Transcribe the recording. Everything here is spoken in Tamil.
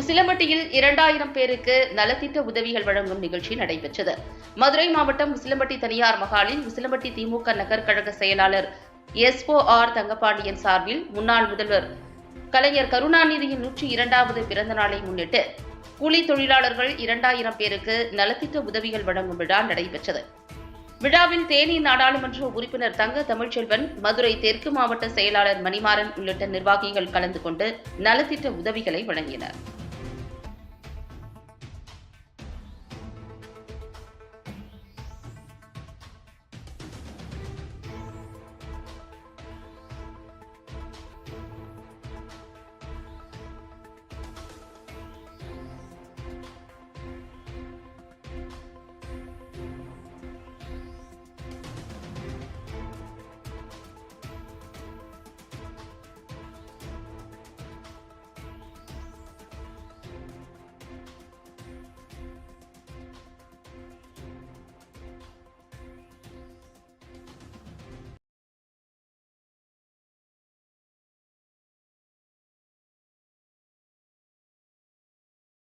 உசிலம்பட்டியில் இரண்டாயிரம் பேருக்கு நலத்திட்ட உதவிகள் வழங்கும் நிகழ்ச்சி நடைபெற்றது. மதுரை மாவட்டம் உசிலம்பட்டி தனியார் மகாலில் உசிலம்பட்டி திமுக நகர் கழக செயலாளர் எஸ்ஓ ஆர் தங்கபாண்டியன் சார்பில் முன்னாள் முதல்வர் கலைஞர் கருணாநிதியின் நூற்றி இரண்டாவது பிறந்த நாளை முன்னிட்டு கூலி தொழிலாளர்கள் இரண்டாயிரம் பேருக்கு நலத்திட்ட உதவிகள் வழங்கும் விழா நடைபெற்றது. விழாவில் தேனி நாடாளுமன்ற உறுப்பினர் தங்க தமிழ்ச்செல்வன் மதுரை தெற்கு மாவட்ட செயலாளர் மணிமாறன் உள்ளிட்ட நிர்வாகிகள் கலந்து கொண்டு நலத்திட்ட உதவிகளை வழங்கினர்.